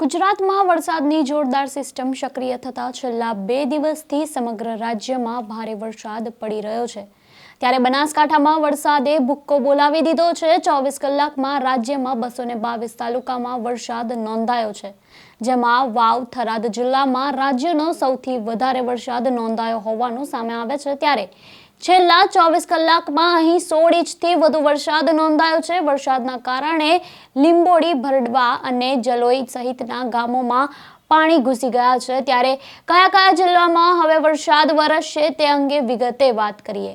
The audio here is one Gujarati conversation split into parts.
ગુજરાતમાં વરસાદની જોરદાર સિસ્ટમ સક્રિય થતા છેલ્લા બે દિવસથી સમગ્ર રાજ્યમાં ભારે વરસાદ પડી રહ્યો છે. ત્યારે બનાસકાંઠામાં વરસાદે ભૂક્કો બોલાવી દીધો છે. ચોવીસ કલાકમાં રાજ્યમાં બસો બાવીસ તાલુકામાં વરસાદ નોંધાયો છે. જેમાં વાવ, થરાદ જિલ્લામાં રાજ્યનો સૌથી વધારે વરસાદ નોંધાયો હોવાનું સામે આવે છે. ત્યારે છેલ્લા ચોવીસ કલાકમાં અહીં સોળ ઇંચથી વધુ વરસાદ નોંધાયો છે. વરસાદના કારણે લીંબોડી, ભરડવા અને જલોઈ સહિતના ગામોમાં પાણી ઘૂસી ગયા છે. ત્યારે કયા કયા જિલ્લામાં હવે વરસાદ વરસશે તે અંગે વિગતે વાત કરીએ.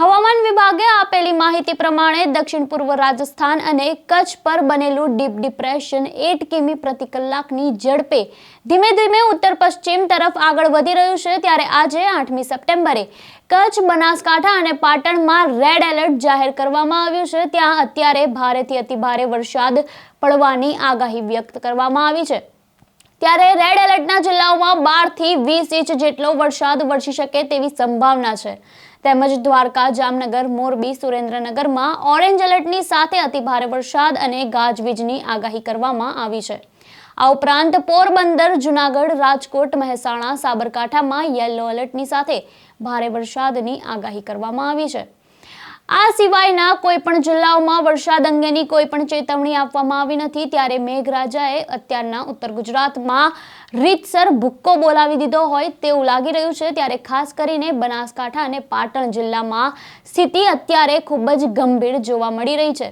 હવામાન વિભાગે આપેલી માહિતી પ્રમાણે દક્ષિણ પૂર્વ રાજસ્થાન અને કચ્છ પર બનેલું ડીપ ડિપ્રેશન એટ કિમી પ્રતિ કલાકની ઝડપે ધીમે ધીમે ઉત્તર પશ્ચિમ તરફ આગળ વધી રહ્યું છે. ત્યારે આજે આઠમી સપ્ટેમ્બરે કચ્છ, બનાસકાંઠા અને પાટણમાં રેડ એલર્ટ જાહેર કરવામાં આવ્યું છે. ત્યાં અત્યારે ભારેથી અતિભારે વરસાદ પડવાની આગાહી વ્યક્ત કરવામાં આવી છે. ત્યારે રેડ એલર્ટના જિલ્લાઓમાં બારથી વીસ ઇંચ જેટલો વરસાદ વરસી શકે તેવી સંભાવના છે. તેમજ દ્વારકા, જામનગર, મોરબી, સુરેન્દ્રનગરમાં ઓરેન્જ એલર્ટની સાથે અતિભારે વરસાદ અને ગાજવીજની આગાહી કરવામાં આવી છે. આ ઉપરાંત પોરબંદર, જુનાગઢ, રાજકોટ, મહેસાણા, સાબરકાંઠામાં યલો એલર્ટની સાથે ભારે વરસાદની આગાહી કરવામાં આવી છે. આ સિવાયના કોઈ પણ જિલ્લાઓમાં વરસાદ અંગેની કોઈ પણ ચેતવણી આપવામાં આવી નથી. ત્યારે મેઘરાજાએ અત્યારના ઉત્તર ગુજરાતમાં રીતસર ભૂક્કો બોલાવી દીધો હોય તેવું લાગી રહ્યું છે. ત્યારે ખાસ કરીને બનાસકાંઠા અને પાટણ જિલ્લામાં સ્થિતિ અત્યારે ખૂબ જ ગંભીર જોવા મળી રહી છે.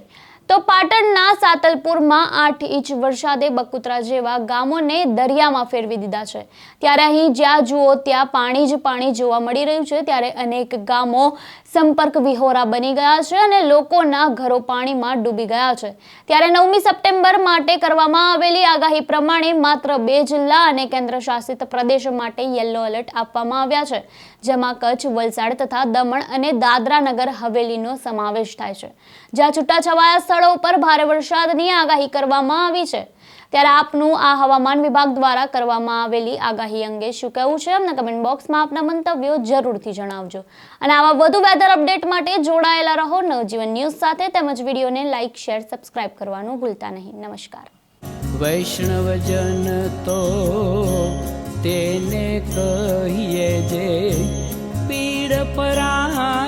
તો પાટણના સાતલપુરમાં આઠ ઇંચ વરસાદે બકુતરા જેવા ગામોને દરિયામાં ફેરવી દીધા છે. ત્યારે અહીં જ્યાં જુઓ ત્યાં પાણી જ પાણી જોવા મળી રહ્યું છે. ત્યારે અનેક ગામો સંપર્ક વિહોરા બની ગયા છે અને લોકોના ઘરો પાણીમાં ડૂબી ગયા છે. ત્યારે નવમી સપ્ટેમ્બર માટે કરવામાં આવેલી આગાહી પ્રમાણે માત્ર બે જિલ્લા અને કેન્દ્ર શાસિત પ્રદેશ માટે યલો એલર્ટ આપવામાં આવ્યા છે, જેમાં કચ્છ, વલસાડ તથા દમણ અને દાદરા નગર હવેલીનો સમાવેશ થાય છે. જ્યાં છૂટાછવાયા સ્થળો ઉપર ભારે વરસાદની આગાહી કરવામાં આવી છે. ત્યારે આપનું આ હવામાન વિભાગ દ્વારા કરવામાં આવેલી આગાહી અંગે શું કહેવું છે? અમને કમેન્ટ બોક્સમાં આપના મંતવ્યો જરૂરથી જણાવજો. અને આવા વધુ વેધર અપડેટ માટે જોડાયેલા રહો. નવજીવન ન્યૂઝ સાથે તેમજ વિડીયોને લાઇક શેર સબસ્ક્રાઇબ કરવાનું ભૂલતા નહીં. નમસ્કાર. વૈષ્ણવજન તો તેને કહીએ જે પીડ પરાઈ